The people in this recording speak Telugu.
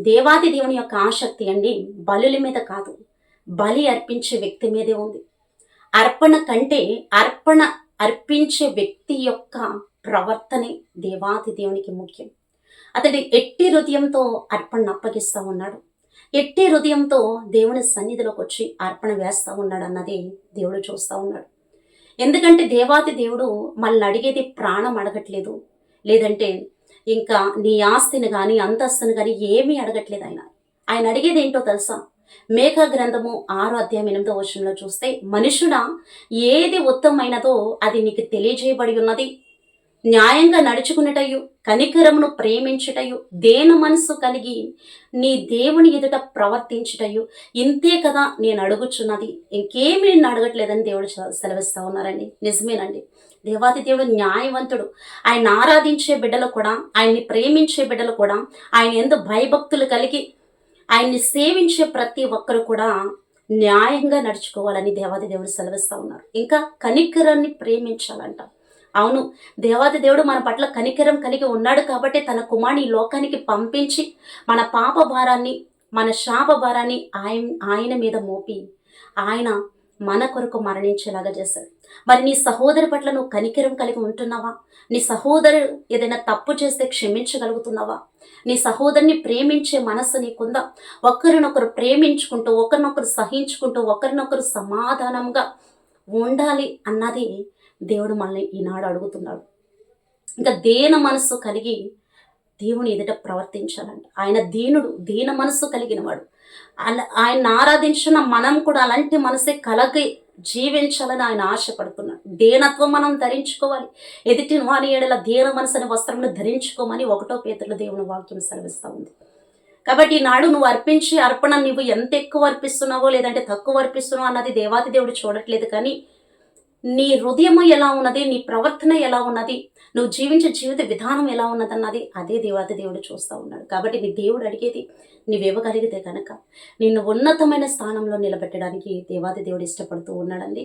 దేవాది దేవుని యొక్క ఆసక్తి అండి బలుల మీద కాదు. బలి అర్పించే వ్యక్తి మీదే ఉంది. అర్పణ కంటే అర్పణ అర్పించే వ్యక్తి యొక్క ప్రవర్తనే దేవాది దేవునికి ముఖ్యం. అతడి ఎట్టి హృదయంతో అర్పణ అప్పగిస్తూ ఉన్నాడు. ఎట్టి హృదయంతో దేవుని సన్నిధిలోకి వచ్చి అర్పణ వేస్తూ ఉన్నాడు అన్నది దేవుడు చూస్తూ ఉన్నాడు. ఎందుకంటే దేవాది దేవుడు మనల్ని అడిగేది ప్రాణం అడగట్లేదు. లేదంటే ఇంకా నీ ఆస్తిని కానీ అంతస్తుని కానీ ఏమీ అడగట్లేదు ఆయన. ఆయన అడిగేది ఏంటో తెలుసా? మేఘ గ్రంథము ఆరో అధ్యాయం ఎనిమిదో వచనంలో చూస్తే మనుషుడా ఏది ఉత్తమమైనదో అది నీకు తెలియజేయబడి ఉన్నది. న్యాయంగా నడుచుకునేటయు కనికరమును ప్రేమించుటయు దేని మనసు కలిగి నీ దేవుని ఎదుట ప్రవర్తించుటయు ఇంతే కదా నేను అడుగుచున్నది. ఇంకేమి నేను అడగట్లేదని దేవుడు సెలవిస్తూ సెలవిస్తా ఉన్నారండి. నిజమేనండి. దేవాతి దేవుడు న్యాయవంతుడు. ఆయన ఆరాధించే బిడ్డలు కూడా ఆయన్ని ప్రేమించే బిడ్డలు కూడా ఆయన ఎందు భయభక్తులు కలిగి ఆయన్ని సేవించే ప్రతి ఒక్కరు కూడా న్యాయంగా నడుచుకోవాలని దేవాది దేవుడు సెలవిస్తూ ఉన్నారు. ఇంకా కనికరాన్ని ప్రేమించాలంట. అవును దేవాది దేవుడు మన పట్ల కనికరం కలిగి ఉన్నాడు కాబట్టి తన కుమారుని లోకానికి పంపించి మన పాప భారాన్ని మన శాప భారాన్ని ఆయన ఆయన మీద మోపి ఆయన మన కొరకు మరణించేలాగా చేశాడు. మరి నీ సహోదరు పట్ల నువ్వు కనికరం కలిగి ఉంటున్నావా? నీ సహోదరు ఏదైనా తప్పు చేస్తే క్షమించగలుగుతున్నావా? నీ సహోదరుని ప్రేమించే మనస్సు నీకుందా? ఒకరినొకరు ప్రేమించుకుంటూ ఒకరినొకరు సహించుకుంటూ ఒకరినొకరు సమాధానంగా ఉండాలి అన్నది దేవుడు మనల్ని ఈనాడు అడుగుతున్నాడు. ఇంకా దేన మనస్సు కలిగి దేవుని ఎదుట ప్రవర్తించాలంట. ఆయన దీనుడు దీన మనస్సు కలిగిన వాడు అలా ఆయన ఆరాధించిన మనం కూడా అలాంటి మనసే కలగి జీవించాలని ఆయన ఆశపడుతున్నాడు. దేనత్వం మనం ధరించుకోవాలి. ఎదుటి వారి ఏడల దీన మనసు అనే వస్త్రమును ధరించుకోమని ఒకటో పేతుల దేవుని వాక్యం సెలవిస్తూ ఉంది. కాబట్టి ఈనాడు నువ్వు అర్పించే అర్పణ నువ్వు ఎంత ఎక్కువ అర్పిస్తున్నావో లేదంటే తక్కువ అర్పిస్తున్నావో అన్నది దేవాతి దేవుడు చూడట్లేదు కానీ నీ హృదయము ఎలా ఉన్నది నీ ప్రవర్తన ఎలా ఉన్నది నువ్వు జీవించే జీవిత విధానం ఎలా ఉన్నదన్నది అదే దేవాది దేవుడు చూస్తూ ఉన్నాడు. కాబట్టి నీ దేవుడు అడిగేది నీవివ్వగలిగితే కనుక నిన్ను ఉన్నతమైన స్థానంలో నిలబెట్టడానికి దేవాది దేవుడు ఇష్టపడుతూ ఉన్నాడండి.